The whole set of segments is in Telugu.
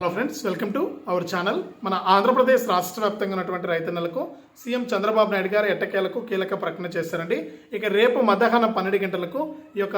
Hello friends welcome to our channel మన ఆంధ్రప్రదేశ్ రాష్ట్ర వ్యాప్తంగా ఉన్నటువంటి రైతన్నలకు సీఎం చంద్రబాబు నాయుడు గారు ఎట్టకేలకు కీలక ప్రకటన చేశారండి. ఇక రేపు మధ్యాహ్నం పన్నెండు గంటలకు ఈ యొక్క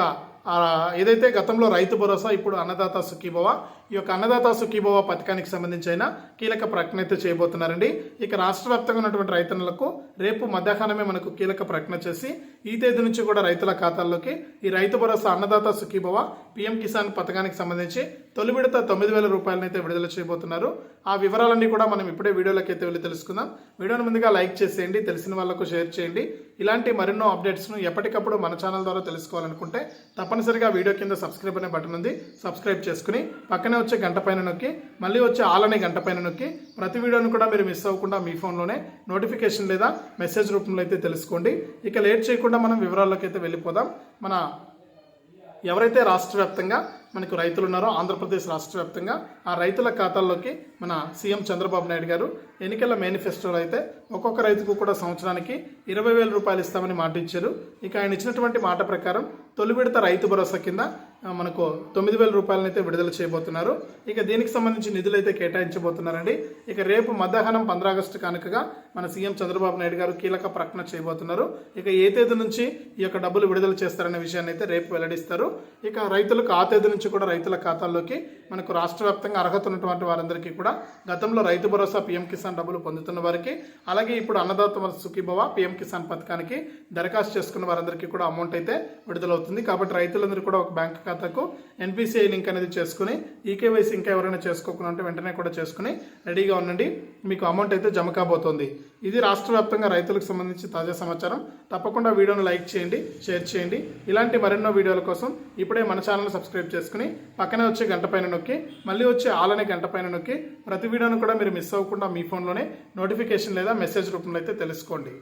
ఏదైతే గతంలో రైతు భరోసా ఇప్పుడు అన్నదాత సుఖీభవ ఈ యొక్క అన్నదాత సుఖీభవ పథకానికి సంబంధించి అయినా కీలక ప్రకటన అయితే చేయబోతున్నారండి. ఇక రాష్ట్ర వ్యాప్తంగా ఉన్నటువంటి రైతన్నలకు రేపు మధ్యాహ్నమే మనకు కీలక ప్రకటన చేసి ఈ తేదీ నుంచి కూడా రైతుల ఖాతాల్లోకి ఈ రైతు భరోసా అన్నదాత సుఖీభవ పిఎం కిసాన్ పథకానికి సంబంధించి తొలి విడత తొమ్మిది వేల రూపాయలనైతే విడుదల చేయబోతున్నారు. ఆ వివరాలన్నీ కూడా మనం ఇప్పుడే వీడియోలోకి అయితే వెళ్ళి తెలుసుకుందాం. వీడియోను ముందుగా లైక్ చేసేయండి తెలిసిన వాళ్ళకు షేర్ చేయండి. ఇలాంటి మరెన్నో అప్డేట్స్ను ఎప్పటికప్పుడు మన ఛానల్ ద్వారా తెలుసుకోవాలనుకుంటే తప్ప తప్పనిసరిగా వీడియో కింద సబ్స్క్రైబ్ అనే బటన్ ఉంది. సబ్స్క్రైబ్ చేసుకుని పక్కనే వచ్చే గంట పైన నొక్కి మళ్ళీ వచ్చే ఆల్ అనే గంట పైన నొక్కి ప్రతి వీడియోను కూడా మీరు మిస్ అవ్వకుండా మీ ఫోన్లోనే నోటిఫికేషన్ లేదా మెసేజ్ రూపంలో అయితే తెలుసుకోండి. ఇక లేట్ చేయకుండా మనం వివరాల్లోకి అయితే వెళ్ళిపోదాం. మన ఎవరైతే రాష్ట్ర వ్యాప్తంగా మనకు రైతులు ఉన్నారో ఆంధ్రప్రదేశ్ రాష్ట్ర వ్యాప్తంగా ఆ రైతుల ఖాతాల్లోకి మన సీఎం చంద్రబాబు నాయుడు గారు ఎన్నికల మేనిఫెస్టోలో అయితే ఒక్కొక్క రైతుకు కూడా సంవత్సరానికి ఇరవై వేల రూపాయలు ఇస్తామని మాట ఇచ్చారు. ఇక ఆయన ఇచ్చినటువంటి మాట ప్రకారం తొలి విడత రైతు భరోసా కింద మనకు తొమ్మిది వేల రూపాయలనైతే విడుదల చేయబోతున్నారు. ఇక దీనికి సంబంధించి నిధులు అయితే కేటాయించబోతున్నారండి. ఇక రేపు మధ్యాహ్నం పంద్రా ఆగస్టు కానుకగా మన సీఎం చంద్రబాబు నాయుడు గారు కీలక ప్రకటన చేయబోతున్నారు. ఇక ఏ తేదీ నుంచి ఈ యొక్క డబ్బులు విడుదల చేస్తారనే విషయాన్ని అయితే రేపు వెల్లడిస్తారు. ఇక రైతులకు ఆ తేదీ నుంచి కూడా రైతుల ఖాతాల్లోకి మనకు రాష్ట్ర వ్యాప్తంగా అర్హత ఉన్నటువంటి వారందరికీ కూడా గతంలో రైతు భరోసా పీఎం కిసాన్ డబ్బులు పొందుతున్న వారికి అలాగే ఇప్పుడు అన్నదాత సుఖీభవ పీఎం కిసాన్ పథకానికి దరఖాస్తు చేసుకున్న వారందరికీ కూడా అమౌంట్ అయితే విడుదలవుతుంది. కాబట్టి రైతులందరూ కూడా ఒక బ్యాంక్ ఖాతాకు ఎన్పిసిఐ లింక్ అనేది చేసుకుని ఈకేవైసీ ఇంకా ఎవరైనా చేసుకోకుండా ఉంటే వెంటనే కూడా చేసుకుని రెడీగా ఉండండి. మీకు అమౌంట్ అయితే జమ కాబోతోంది. ఇది రాష్ట్ర వ్యాప్తంగా రైతులకు సంబంధించి తాజా సమాచారం. తప్పకుండా వీడియోను లైక్ చేయండి షేర్ చేయండి. ఇలాంటి మరెన్నో వీడియోల కోసం ఇప్పుడే మన ఛానల్ని సబ్స్క్రైబ్ చేసుకుని పక్కనే వచ్చే గంట పైన నొక్కి మళ్ళీ వచ్చే ఆలనే గంట పైన నొక్కి ప్రతి వీడియోను కూడా మీరు మిస్ అవ్వకుండా మీ ఫోన్లోనే నోటిఫికేషన్ లేదా మెసేజ్ రూపంలో అయితే తెలుసుకోండి.